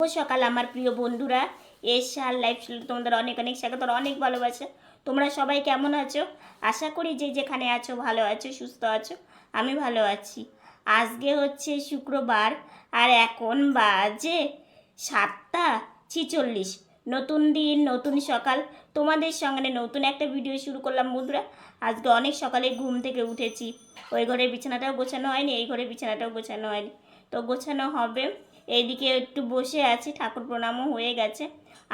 সকাল আমার প্রিয় বন্ধুরা। এশার লাইফ স্টাইলে তোমাদের অনেক অনেক স্বাগত আর অনেক ভালোবাসা। তোমরা সবাই কেমন আছো? আশা করি যে যেখানে আছো ভালো আছো, সুস্থ আছো, আমি ভালো আছি। আজকে হচ্ছে শুক্রবার, আর এখন বাজে সাতটা ছিচল্লিশ। নতুন দিন, নতুন সকাল। তোমাদের সঙ্গে নতুন একটা ভিডিও শুরু করলাম বন্ধুরা। আজকে অনেক সকালে ঘুম থেকে উঠেছি। ওই ঘরের বিছানাটাও গোছানো হয়নি, এই ঘরের বিছানাটাও গোছানো হয়নি। তো গোছানো হবে এইদিকে একটু বসে আছি, ঠাকুর প্রণামও হয়ে গেছে।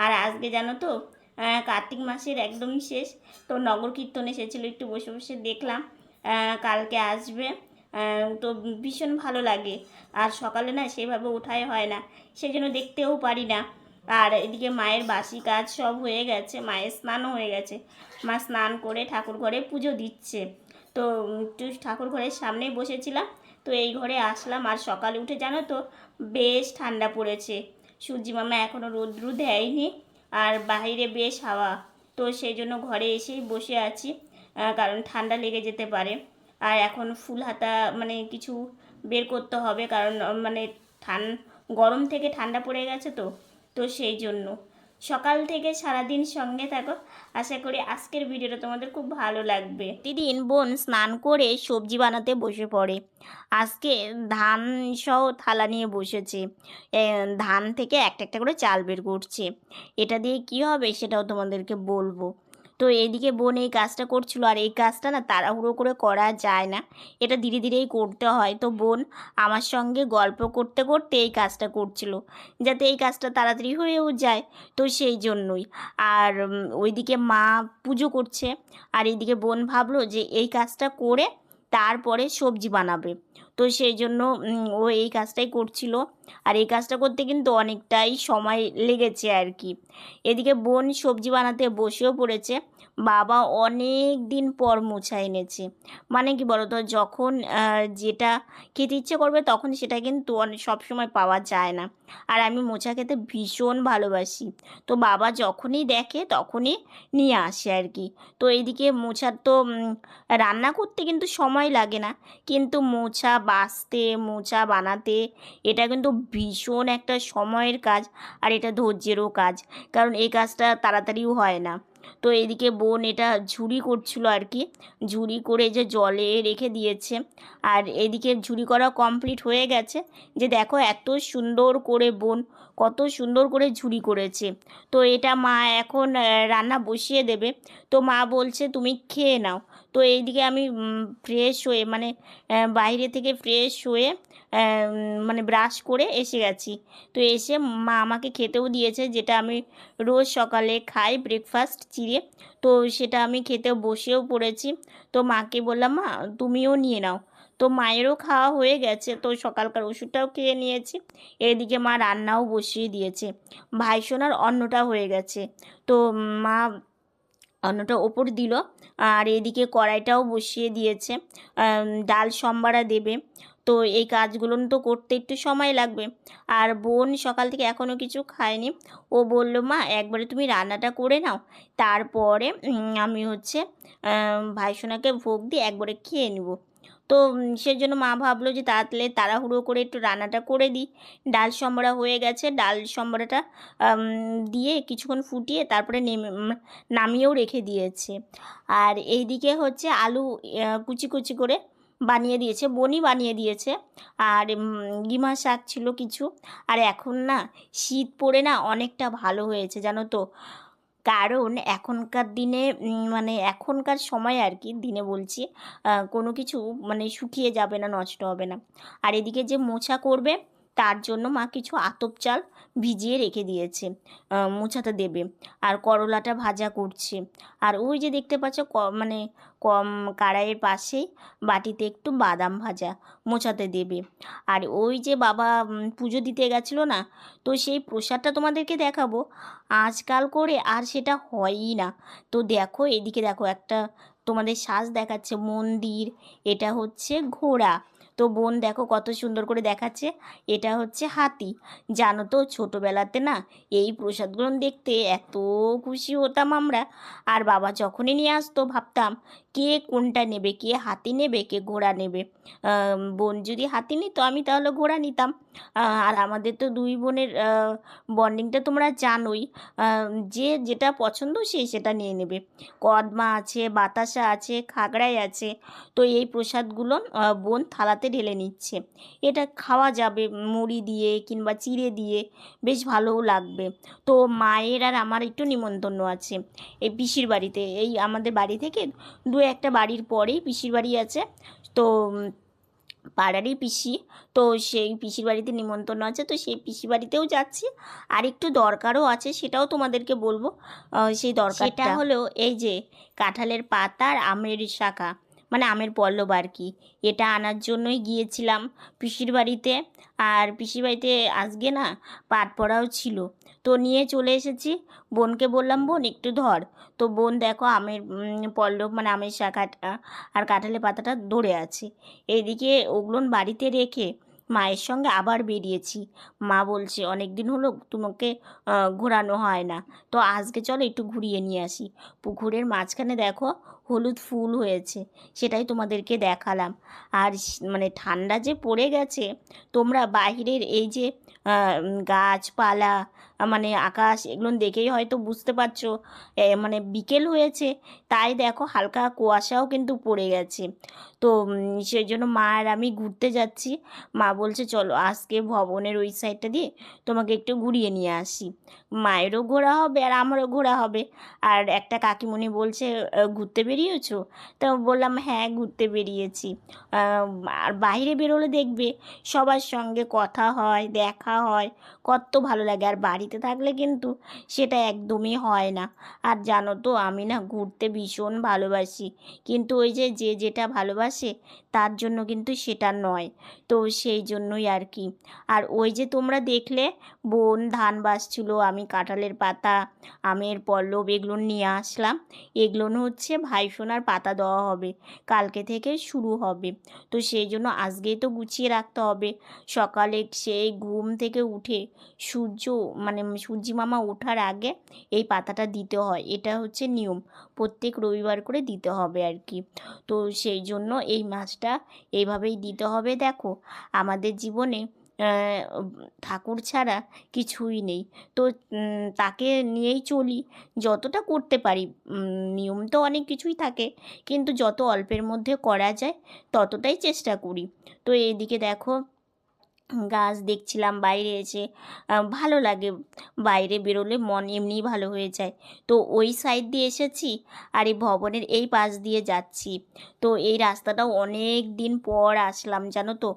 আর আজকে জানো তো কার্তিক মাসের একদম শেষ। তো নগর কীর্তন এসেছিল, একটু বসে বসে দেখলাম। কালকে আসবে। তো ভীষণ ভালো লাগে। আর সকালে না সেভাবে ওঠাই হয় না সেই জন্য দেখতেও পারি না। আর এদিকে মায়ের বাসি কাজ সব হয়ে গেছে, মায়ের স্নানও হয়ে গেছে। মা স্নান করে ঠাকুর ঘরে পুজো দিচ্ছে। তো একটু ঠাকুর ঘরের সামনেই বসেছিলাম, তো এই ঘরে আসলাম। আর সকালে উঠে জানো তো বেশ ঠান্ডা পড়েছে। সূর্যি মামা এখনও রৌদ্র দেয়নি আর বাইরে বেশ হাওয়া। তো সেই জন্য ঘরে এসেই বসে আছি কারণ ঠান্ডা লেগে যেতে পারে। আর এখন ফুল হাতা মানে কিছু বের করতে হবে, কারণ মানে ঠান, গরম থেকে ঠান্ডা পড়ে গেছে তো তো সেই জন্য। সকাল থেকে সারাদিন সঙ্গে থাকো। আশা করি আজকের ভিডিওটা তোমাদের খুব ভালো লাগবে। প্রতিদিন বোন স্নান করে সবজি বানাতে বসে পড়ে। আজকে ধান সহ থালা নিয়ে বসেছে। ধান থেকে একটা একটা করে চাল বের করছে। এটা দিয়ে কি হবে সেটাও তোমাদেরকে বলব। তো এইদিকে বোন এই কাজটা করছিল আর এই কাজটা না তাড়াহুড়ো করে করা যায় না। এটা ধীরে ধীরেই করতে হয়। তো বোন আমার সঙ্গে গল্প করতে করতে এই কাজটা করছিল, যাতে এই কাজটা তাড়াতাড়ি হয়েও যায়। তো সেই জন্যই। আর ওইদিকে মা পুজো করছে। আর এইদিকে বোন ভাবলো যে এই কাজটা করে তারপরে সবজি বানাবে। তো সেই জন্য ও এই কাজটাই করছিল। আর এই কাজটা করতে কিন্তু অনেকটাই সময় লেগেছে আর কি। এদিকে বোন সবজি বানাতে বসেও পড়েছে। বাবা অনেক দিন পর মোছা এনেছে। মানে কি বলতো, যখন যেটা খেতে ইচ্ছে করবে তখন সেটা কিন্তু অনেক সবসময় পাওয়া যায় না। আর আমি মোছা খেতে ভীষণ ভালোবাসি। তো বাবা যখনই দেখে তখনই নিয়ে আসে আর কি। তো এইদিকে মোছার তো রান্না করতে কিন্তু সময় লাগে না। কিন্তু মোচা বাছতে মোচা বানাতে, এটা কিন্তু ভীষণ একটা সময়ের কাজ আর এটা ধৈর্যেরও কাজ। কারণ এই কাজটা তাড়াতাড়িও হয় না। তো এদিকে বোন এটা ঝুড়ি করছিল আর কি ঝুড়ি করে যে জলে রেখে দিয়েছে। আর এদিকে ঝুড়ি করা কমপ্লিট হয়ে গেছে। যে দেখো এত সুন্দর করে বোন, কত সুন্দর করে ঝুড়ি করেছে। তো এটা মা এখন রান্না বসিয়ে দেবে। তো মা বলছে, তুমি খেয়ে নাও। তো এইদিকে আমি ফ্রেশ হয়ে মানে বাইরে থেকে ফ্রেশ হয়ে মানে ব্রাশ করে এসে গেছি। তো এসে মা আমাকে খেতেও দিয়েছে, যেটা আমি রোজ সকালে খাই ব্রেকফাস্ট চিড়ে। তো সেটা আমি খেতে বসেও পড়েছি। তো মাকে বললাম, মা, তুমিও নিয়ে নাও। তো মায়েরও খাওয়া হয়ে গেছে, তো সকালকার ওষুধটাও খেয়ে নিয়েছি। এদিকে মা রান্নাও বসিয়ে দিয়েছে। ভাই সোনার অন্নটা হয়ে গেছে। তো মা অন্নটা ওপর দিল আর এদিকে কড়াইটাও বসিয়ে দিয়েছে। ডাল সম্বারা দেবে। তো এই কাজগুলো তো করতে একটু সময় লাগবে। আর বোন সকাল থেকে এখনও কিছু খায়নি। ও বলল, মা, একবারে তুমি রান্নাটা করে নাও। তারপরে আমি হচ্ছে ভাইসোনাকে ভোগ দিয়ে একবারে খেয়ে নিব। তো সেজন্য মা ভাবলো যে তাড়াতাড়ি তাড়াহুড়ো করে একটু রান্নাটা করে দিই। ডাল সম্বরা হয়ে গেছে, ডাল সম্বরাটা দিয়ে কিছুক্ষণ ফুটিয়ে তারপরে নেমে নামিয়েও রেখে দিয়েছে। আর এইদিকে হচ্ছে আলু কুচি কুচি করে বানিয়ে দিয়েছে, বনি বানিয়ে দিয়েছে। আর গিমা শাক ছিল কিছু। আর এখন না, শীত পড়ে না অনেকটা ভালো হয়েছে, জানো তো? কারণ এখনকার দিনে মানে এখনকার সময় আর কি দিনে বলছি কোনো কিছু মানে শুকিয়ে যাবে না, নষ্ট হবে না। আর এদিকে যে মোছা করবে, তার জন্য মা কিছু আতপ চাল ভিজিয়ে রেখে দিয়েছে। মোছাতে দেবে। আর করলাটা ভাজা করছে। আর ওই যে দেখতে পাচ্ছ মানে কম কড়াইয়ের পাশেই বাটিতে একটু বাদাম ভাজা মোছাতে দেবে। আর ওই যে বাবা পুজো দিতে গেছিল না, তো সেই প্রসাদটা তোমাদেরকে দেখাবো। আজকাল করে আর সেটা হয়ই না। তো দেখো, এদিকে দেখো একটা তোমাদের সাজ দেখাচ্ছে, মন্দির। এটা হচ্ছে ঘোড়া। তো বোন দেখো কত সুন্দর করে দেখাচ্ছে। এটা হচ্ছে হাতি। জানো তো ছোটোবেলাতে না এই প্রসাদগুলো দেখতে এত খুশি হতাম আমরা। আর বাবা যখনই নিয়ে আসতো ভাবতাম, কে কোনটা নেবে, কে হাতি নেবে, কে ঘোড়া নেবে। বোন যদি হাতি নিত আমি তাহলে ঘোড়া নিতাম। আর আমাদের তো দুই বোনের বন্ডিংটা তোমরা জানোই। যে যেটা পছন্দ সে সেটা নিয়ে নেবে। কদমা আছে, বাতাসা আছে, খাগড়াই আছে। তো এই প্রসাদগুলো বোন থালাতে ঢেলে নিচ্ছে। এটা খাওয়া যাবে মুড়ি দিয়ে কিংবা চিড়ে দিয়ে, বেশ ভালোও লাগবে। তো মায়ের আর আমার একটু নিমন্ত্রণ আছে এই পিসির বাড়িতে। এই আমাদের বাড়ি থেকে দু একটা বাড়ির পরেই পিসির বাড়ি আছে। তো পাড়ারই পিসি। তো সেই পিসির বাড়িতে নিমন্ত্রণ আছে, তো সেই পিসি বাড়িতেও যাচ্ছি। আর একটু দরকারও আছে, সেটাও তোমাদেরকে বলব। সেই দরকারটা হলো এই যে কাঁঠালের পাতা আর আমের শাখা। মানে আমের পল্লব আর কি। এটা আনার জন্যই গিয়েছিলাম পিসির বাড়িতে। আর পিসির বাড়িতে আজকে না পাট পড়াও ছিল। তো নিয়ে চলে এসেছি। বোনকে বললাম, বোন, একটু ধর। তো বোন দেখো আমের পল্লব মানে আমের শাখাটা আর কাঁঠালের পাতাটা ধরে আছে। এইদিকে ওগুলোন বাড়িতে রেখে মায়ের সঙ্গে আবার বেরিয়েছি। মা বলছে, অনেক দিন হলো তোমাকে ঘোরানো হয় না। তো আজকে চলো একটু ঘুরিয়ে নিয়ে আসি। পুকুরের মাঝখানে দেখো হলুদ ফুল হয়েছে, সেটাই তোমাদেরকে দেখালাম। আর মানে ঠান্ডা যে পড়ে গেছে, তোমরা বাইরের এই যে গাছপালা মানে আকাশ, এগুলো দেখেই হয়তো বুঝতে পারছ মানে বিকেল হয়েছে, তাই দেখো হালকা কুয়াশাও কিন্তু পড়ে গেছে। তো সেই জন্য মা আর আমি ঘুরতে যাচ্ছি। মা বলছে, চলো আজকে ভবনের ওই সাইডটা দিয়ে তোমাকে একটু ঘুরিয়ে নিয়ে আসি। মায়েরও ঘোরা হবে আর আমারও ঘোরা হবে। আর একটা কাকিমণি বলছে ঘুরতে ঘুরতে বেরিয়েছো? তো বললাম হ্যাঁ ঘুরতে বেরিয়েছি। আর বাইরে বেরোলে দেখবে সবার সঙ্গে কথা হয়, দেখা হয় কত ভালো লাগে। আর বাড়িতে থাকলে কিন্তু সেটা একদমই হয় না। আর জানো তো, আমি না ঘুরতে ভীষণ ভালোবাসি। কিন্তু ওই যে যে যেটা ভালোবাসে তার জন্য কিন্তু সেটা নয়। তো সেই জন্যই আর কি। আর ওই যে তোমরা দেখলে, বোন, ধান বাসছিল আমি কাঁঠালের পাতা, আমের পল্লব এগুলো নিয়ে আসলাম। এগুলো হচ্ছে ভাইফোনার পাতা দেওয়া হবে, কালকে থেকে শুরু হবে। তো সেই জন্য আজকেই তো গুছিয়ে রাখতে হবে। সকালে সেই ঘুম থেকে উঠে সূর্য মানে সূর্যি মামা ওঠার আগে এই পাতাটা দিতে হয়। এটা হচ্ছে নিয়ম। প্রত্যেক রবিবার করে দিতে হবে আর কি। তো সেই জন্য এই মাছটা এইভাবেই দিতে হবে, দেখো। আমাদের জীবনে ঠাকুর ছাড়া কিছুই নেই। তো তাকে নিয়েই চলি। যতটা করতে পারি নিয়ম তো অনেক কিছুই থাকে, কিন্তু যত অল্পের মধ্যে করা যায়, ততটাই চেষ্টা করি। তো এদিকে দেখো গাছ দেখছিলাম বাইরে এসে ভালো লাগে। বাইরে বেরোলে মন এমনিই ভালো হয়ে যায়। তো ওই সাইড দিয়ে এসেছি আর এই ভবনের এই পাশ দিয়ে যাচ্ছি। তো এই রাস্তাটাও অনেক দিন পর আসলাম, জানো তো?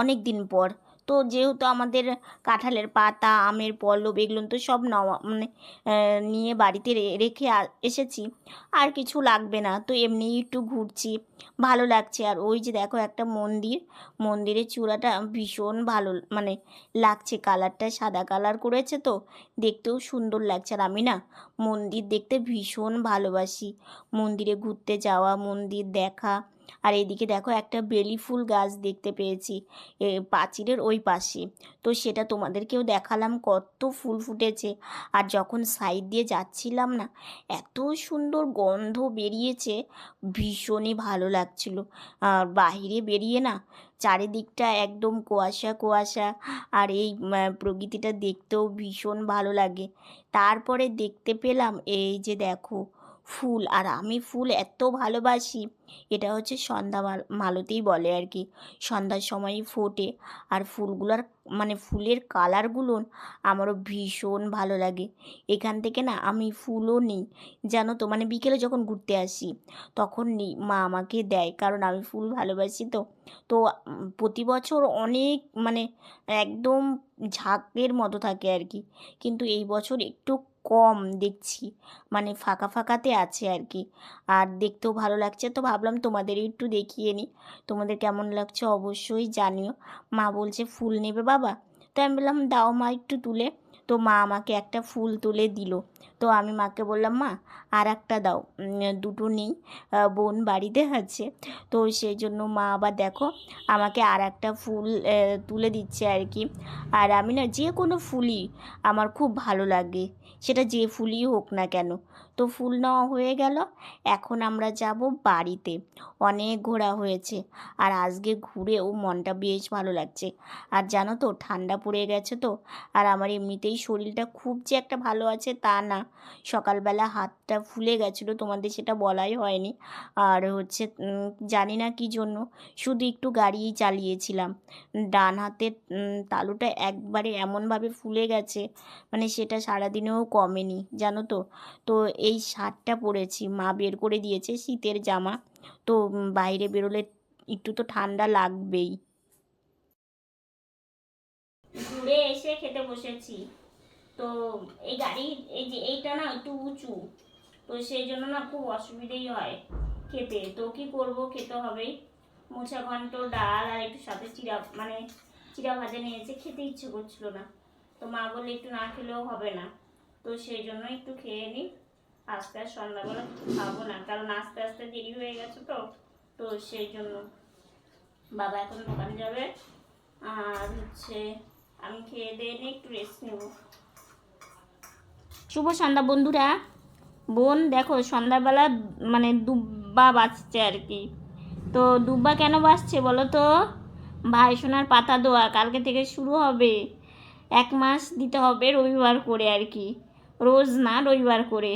অনেক দিন পর। তো যেহেতু আমাদের কাঁঠালের পাতা, আমের পল্লব এগুলো তো সব নেওয়া মানে নিয়ে বাড়িতে রেখে এসেছি। আর কিছু লাগবে না, তো এমনি একটু ঘুরছি। ভালো লাগছে। আর ওই যে দেখো একটা মন্দির, মন্দিরের চূড়াটা ভীষণ ভালো মানে লাগছে। কালারটা সাদা কালার করেছে তো, দেখতেও সুন্দর লাগছে। আর আমি না, মন্দির দেখতে ভীষণ ভালোবাসি। মন্দিরে ঘুরতে যাওয়া, মন্দির দেখা আর এদিকে দেখো একটা বেলি ফুল গাছ দেখতে পেয়েছি পাঁচিলের ওই পাশে। তো সেটা তোমাদেরকেও দেখালাম, কত ফুল ফুটেছে। আর যখন সাইড দিয়ে যাচ্ছিলাম না, এত সুন্দর গন্ধ বেরিয়েছে, ভীষণই ভালো লাগছিল। আর বাইরে বেরিয়ে না, চারিদিকটা একদম কুয়াশা কুয়াশা, আর এই প্রকৃতিটা দেখতেও ভীষণ ভালো লাগে। তারপরে দেখতে পেলাম এই যে দেখো ফুল। আর আমি ফুল এত ভালোবাসি, এটা হচ্ছে সন্ধ্যা মালতেই বলে আর কি। সন্ধ্যার সময়ই ফোটে। আর ফুলগুলোর মানে ফুলের কালারগুলো আমারও ভীষণ ভালো লাগে। এখান থেকে না আমি ফুলও নিই। জানো তো মানে বিকেলে যখন ঘুরতে আসি, তখন নিই, মা আমাকে দেয়। কারণ আমি ফুল ভালোবাসি তো। তো প্রতি বছর অনেক মানে একদম ঝাঁকের মতো থাকে আর কি। কিন্তু এই বছর একটু কম দেখছি। মানে ফাঁকা ফাঁকাতে আছে আর কি আর দেখতেও ভালো লাগছে। তো ভাবলাম তোমাদের একটু দেখিয়ে নিই। তোমাদের কেমন লাগছে অবশ্যই জানিও। মা বলছে, ফুল নেবে বাবা? তো আমি বললাম, দাও মা একটু তুলে। তো মা আমাকে একটা ফুল তুলে দিল। তো আমি মাকে বললাম, মা আর একটা দাও দুটো নেই। বোন বাড়িতে আছে। তো সেই জন্য মা আবার দেখো, আমাকে আর একটা ফুল তুলে দিচ্ছে আর কি আর আমি না, যে কোনো ফুলই আমার খুব ভালো লাগে। সেটা যে ফুলই হোক না কেন। তো ফুল নেওয়া হয়ে গেল, এখন আমরা যাব বাড়িতে। অনেক ঘোরা হয়েছে আর আজকে ঘুরেও মনটা বেশ ভালো লাগছে। আর জানো তো, ঠান্ডা পড়ে গেছে তো, আর আমার এমনিতেই শরীরটা খুব যে একটা ভালো আছে তা না। সকালবেলা হাতটা ফুলে গেছিল, তোমাদের সেটা বলাই হয়নি। আর হচ্ছে জানি না কি জন্য, শুধু একটু গাড়িই চালিয়েছিলাম। ডান হাতের তালুটা একবারে এমনভাবে ফুলে গেছে মানে সেটা সারাদিনেও কমেনি, জানো তো। তো এই শার্টটা পরেছি। মা বের করে দিয়েছে শীতের জামা। তো বাইরে বেরোলে একটু তো ঠান্ডা লাগবেই। ঘুরে এসে খেতে বসেছি। তো, এই গাড়ি, এই যে এইটা না একটু উঁচু। তো সেই জন্য না খুব অসুবিধেই হয় খেতে। তো কি করব, খেতে হবেই মোছা ঘন্ট, ডাল আর একটু সাথে চিরা মানে চিরা ভাজা নিয়েছে। খেতে ইচ্ছে করছিল না। তো মা বললে একটু না খেলেও হবে না। তো সেই জন্য একটু খেয়ে নিই আস্তে আস্তে সন্ধ্যাবেলা খাব না, কারণ আস্তে আস্তে দেরি হয়ে গেছে তো তো সেই জন্য। বাবা এখন দোকানে যাবে, আর হচ্ছে আমি খেয়ে দিয়ে নিয়ে একটু রেস্ট নেব। শুভ সন্ধ্যা বন্ধুরা। বোন, দেখো সন্ধ্যাবেলা মানে দুব্বা বাজছে আর কি। তো দুব্বা কেন বাজছে বলো তো? ভাই সোনার পাতা দোয়া, কালকে থেকে শুরু হবে। এক মাস দিতে হবে রবিবার করে আর কি। রোজ না, রবিবার করে।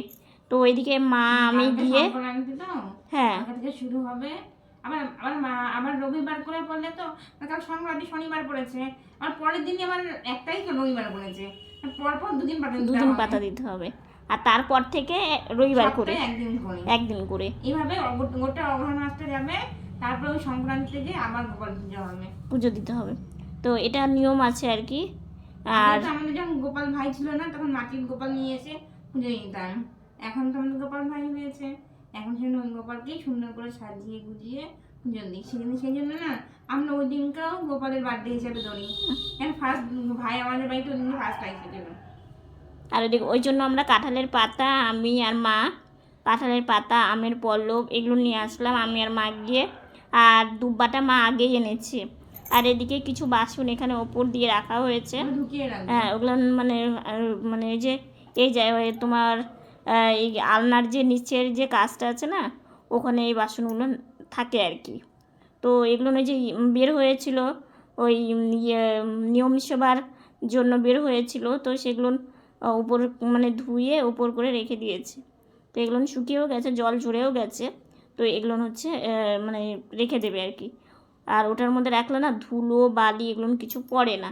তো ওইদিকে মা আমি গিয়ে হ্যাঁ। শুরু হবে আবার আবার মা- আবার রবিবার করে পড়লে তো কাল সংক্রান্তি শনিবার পড়েছে আর পরের দিনই আবার একটাই রবিবার পড়েছে আর পর পর দুদিন পাতা দুদিন পাতা দিতে হবে। আর তারপর থেকে রবিবার করে। একদিন করে। একদিন করে। এইভাবে গোটা অগ্রহণ মাসটা যাবে তারপর ওই সংক্রান্তি থেকে আবার গোপাল পুজো হবে। পুজো দিতে হবে। তো এটা নিয়ম আছে আর কি। আর আমাদের যখন গোপাল ভাই ছিল না তখন মাটির গোপাল নিয়ে এসে পুজো দিতাম। এখন তো আমাদের গোপাল ভাই হয়েছে। এখন সেই ওই গোপালকেই সুন্দর করে সাজিয়ে গুজিয়ে পুজো দিই। সেই জন্য না আমরা ওই দিনকেও গোপালের বার্থডে হিসাবে ধরি। কারণ ফার্স্ট ভাই আমাদের বাড়িতে ওই দিন ফার্স্ট আইসেছিল আর ওদিকে ওই জন্য আমরা কাঁঠালের পাতা আমি আর মা কাঁঠালের পাতা আমের পল্লব এগুলো নিয়ে আসলাম আমি আর মা গিয়ে। আর দুব্বাটা মা আগেই এনেছে। আর এদিকে কিছু বাসন এখানে ওপর দিয়ে রাখা হয়েছে। হ্যাঁ ওগুলো মানে মানে এই যে এই যে ওই তোমার এই আলনার যে নিচের যে কাজটা আছে না, ওখানে এই বাসনগুলো থাকে আর কি। তো এগুলো যে বের হয়েছিল, ওই ইয়ে নিয়ম সেবার জন্য বের হয়েছিল, তো সেগুলো উপর মানে ধুয়ে উপর করে রেখে দিয়েছে। তো এগুলো শুকিয়েও গেছে, জল ঝরেও গেছে, তো এগুলো হচ্ছে মানে রেখে দেবে আর কি। আর ওটার মধ্যে রাখলে না, ধুলো, বালি এগুলো কিছু পড়ে না।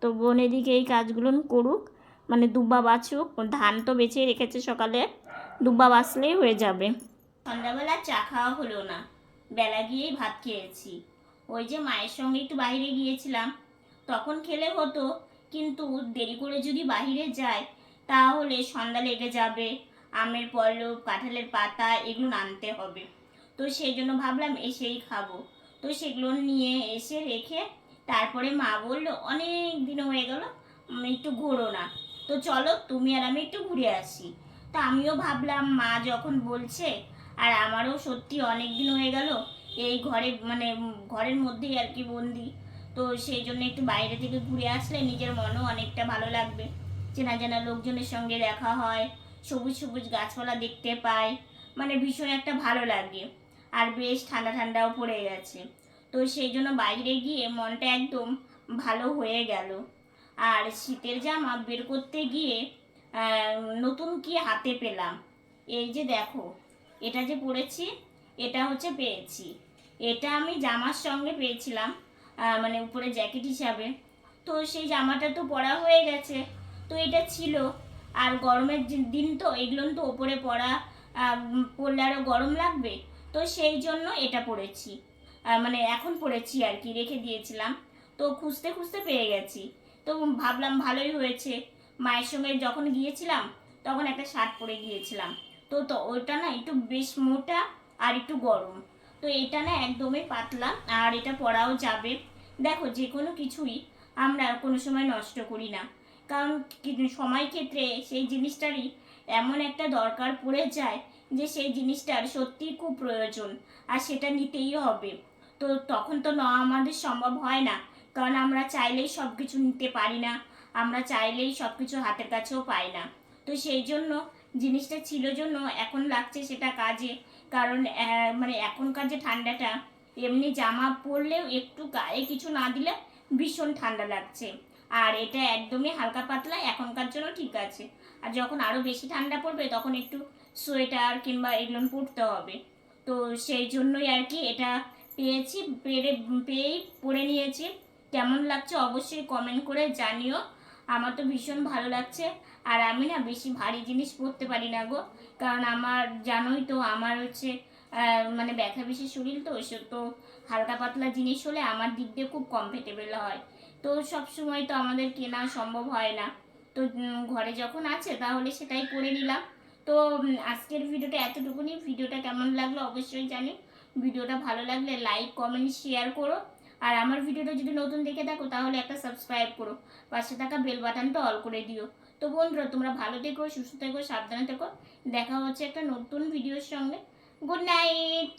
তো বোন এদিকে এই কাজগুলো করুক মানে দুব্বা বাছুক, ধান তো বেছেই রেখেছে সকালে, দুব্বা বাছলেই হয়ে যাবে। সন্ধ্যাবেলা চা খাওয়া হলো না, বেলা গিয়েই ভাত খেয়েছি। ওই যে মায়ের সঙ্গে একটু বাইরে গিয়েছিলাম, তখন খেলে হতো, কিন্তু দেরি করে যদি বাইরে যাই তাহলে সন্ধ্যা লেগে যাবে, আমের পল্লব কাঁঠালের পাতা, এগুলো আনতে হবে। তো সেই জন্য ভাবলাম এসেই খাব। তো সেগুলো নিয়ে এসে রেখে তারপরে মা বলল, অনেক দিন হয়ে গেল একটু ঘোরো না। তো চলো তুমি আর আমি একটু ঘুরে আসি। তো আমিও ভাবলাম, মা যখন বলছে, আর আমারও সত্যি অনেক দিন হয়ে গেল, এই ঘরে মানে ঘরের মধ্যেই আর কি বন্দি। তো সেই জন্য একটু বাইরে থেকে ঘুরে আসলে নিজের মনও অনেকটা ভালো লাগবে। চেনা জানা লোকজনের সঙ্গে দেখা হয়, সবুজ সবুজ গাছপালা দেখতে পাই মানে ভীষণ একটা ভালো লাগে। আর বেশ ঠান্ডা ঠান্ডাও পড়ে গেছে। তো সেই জন্য বাইরে গিয়ে মনটা একদম ভালো হয়ে গেল। আর শীতের জামা বের করতে গিয়ে নতুন কি হাতে পেলাম? এই যে দেখো, এটা যে পরেছি, এটা হচ্ছে পেয়েছি। এটা আমি জামার সঙ্গে পেয়েছিলাম মানে উপরে জ্যাকেট হিসাবে। তো সেই জামাটা তো পরা হয়ে গেছে। তো এটা ছিল, আর গরমের দিন তো, এগুলো তো ওপরে পরা পরলে আরও গরম লাগবে। তো সেই জন্য এটা পরেছি। মানে এখন পরেছি আর কি, রেখে দিয়েছিলাম। তো খুঁজতে খুঁজতে পেয়ে গেছি। তো ভাবলাম ভালোই হয়েছে। মায়ের সঙ্গে যখন গিয়েছিলাম, তখন একটা শার্ট পরে গিয়েছিলাম। তো তো, ওইটা না একটু বেশ মোটা আর একটু গরম। তো এটা না একদমই পাতলা আর এটা পরাও যাবে। দেখো যে কোনো কিছুই আমরা কোনো সময় নষ্ট করি না। কারণ সময় ক্ষেত্রে সেই জিনিসটারই এমন একটা দরকার পড়ে যায় যে সেই জিনিসটার সত্যিই খুব প্রয়োজন আর সেটা নিতেই হবে। তো তখন তো না আমাদের সম্ভব হয় না কারণ আমরা চাইলেই সব কিছু নিতে পারি না, আমরা চাইলেই সব কিছু হাতের কাছেও পাই না। তো সেই জন্য জিনিসটা ছিল জন্য এখন লাগছে সেটা কাজে। কারণ মানে এখনকার যে ঠান্ডাটা, এমনি জামা পরলেও একটু গায়ে কিছু না দিলে ভীষণ ঠান্ডা লাগছে। আর এটা একদমই হালকা পাতলা, এখনকার জন্য ঠিক আছে। আর যখন আরও বেশি ঠান্ডা পড়বে তখন একটু সোয়েটার কিংবা এগুলো পরতে হবে। তো সেই জন্যই আর কি এটা পেয়েছি, পেরে, পেয়েই পরে নিয়েছি। কেমন লাগছে অবশ্যই কমেন্ট করে জানিও। আমার তো ভীষণ ভালো লাগছে। আর আমি না বেশি ভারী জিনিস পরতে পারি না গো। কারণ আমার, জানোই তো আমার হচ্ছে মানে ব্যথা বেশি শরীর তো, সে তো হালকা পাতলা জিনিস হলে আমার দিক দিয়ে খুব কমফর্টেবল হয়। তো সব সময় তো আমাদের কেনা সম্ভব হয় না। তো ঘরে যখন আছে তাহলে সেটাই করে নিলাম। তো আজকের ভিডিওটা এতটুকুনি। ভিডিওটা কেমন লাগল অবশ্যই জানি। ভিডিওটা ভালো লাগলে লাইক কমেন্ট শেয়ার করো। আর আমার ভিডিওটা যদি নতুন দেখে থাকো, তাহলে একটা সাবস্ক্রাইব করো। পাশে থাকা বেল বাটনটা অল করে দিও। তো বন্ধুরা, তোমরা ভালো থেকো, সুস্থ থেকো, সাবধানে থেকো। দেখা হচ্ছে একটা নতুন ভিডিওর সঙ্গে। Good night